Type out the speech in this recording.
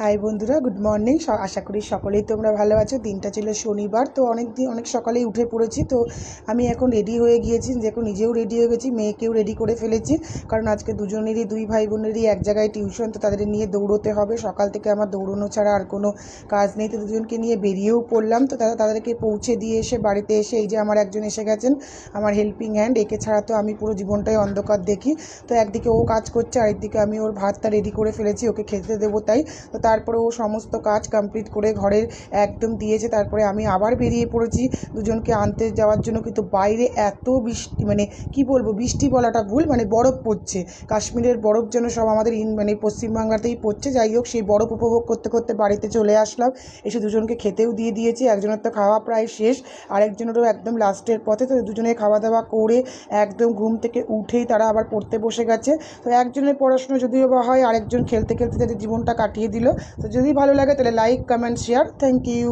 High বন্ধুরা, good morning. আশা করি সকলেই তোমরা ভালো আছো। দিনটা ছিল শনিবার, তো অনেক দিন অনেক সকালেই উঠে পড়েছি। তো আমি এখন রেডি হয়ে গিয়েছি। দেখো, নিজেও রেডি হয়ে গেছি, মেয়েকেও রেডি করে ফেলেছি। কারণ আজকে দুজনেরই, দুই ভাই বোনেরই এক জায়গায় টিউশন তো তাদের নিয়ে দৌড়োতে হবে। সকাল থেকে আমার দৌড়নো ছাড়া আর কোনো কাজ নেই। তো দুজনকে নিয়ে বেরিয়েও পড়লাম। তো তারা তাদেরকে পৌঁছে দিয়ে এসে বাড়িতে এসে এই যে আমার একজন এসে গেছেন, আমার হেল্পিং হ্যান্ড একে ছাড়া তো আমি পুরো জীবনটাই অন্ধকার দেখি। তো একদিকে ও কাজ করছে, আরেকদিকে আমি ওর ভাতটা রেডি করে ফেলেছি, ওকে খেতে দেবো তাই। তো তারপরে ও সমস্ত কাজ কমপ্লিট করে ঘরের একদম দিয়েছে। তারপরে আমি আবার বেরিয়ে পড়েছি। দুজনকে আনতে যাওয়ার জন্য কিন্তু বাইরে এত বৃষ্টি মানে কি বলব, বৃষ্টি বলাটা ভুল মানে বরফ পড়ছে। কাশ্মীরের বরফ যেন সব আমাদের ইন মানে পশ্চিমবাংলাতেই পড়ছে। যাই হোক, সেই বরফ উপভোগ করতে করতে বাড়িতে চলে আসলাম। এসে দুজনকে খেতেও দিয়ে দিয়েছি। একজনের তো খাওয়া প্রায় শেষ, আরেকজনেরও একদম লাস্টের পথে। তো দুজনে খাওয়া দাওয়া করে একদম ঘুম থেকে উঠেই তারা আবার পড়তে বসে গেছে। তো একজনের পড়াশুনো যদিও বা হয়, আরেকজন খেলতে খেলতে তাদের জীবনটা কাটিয়ে দিল। তো যদি ভালো লাগে তাহলে like comment share thank you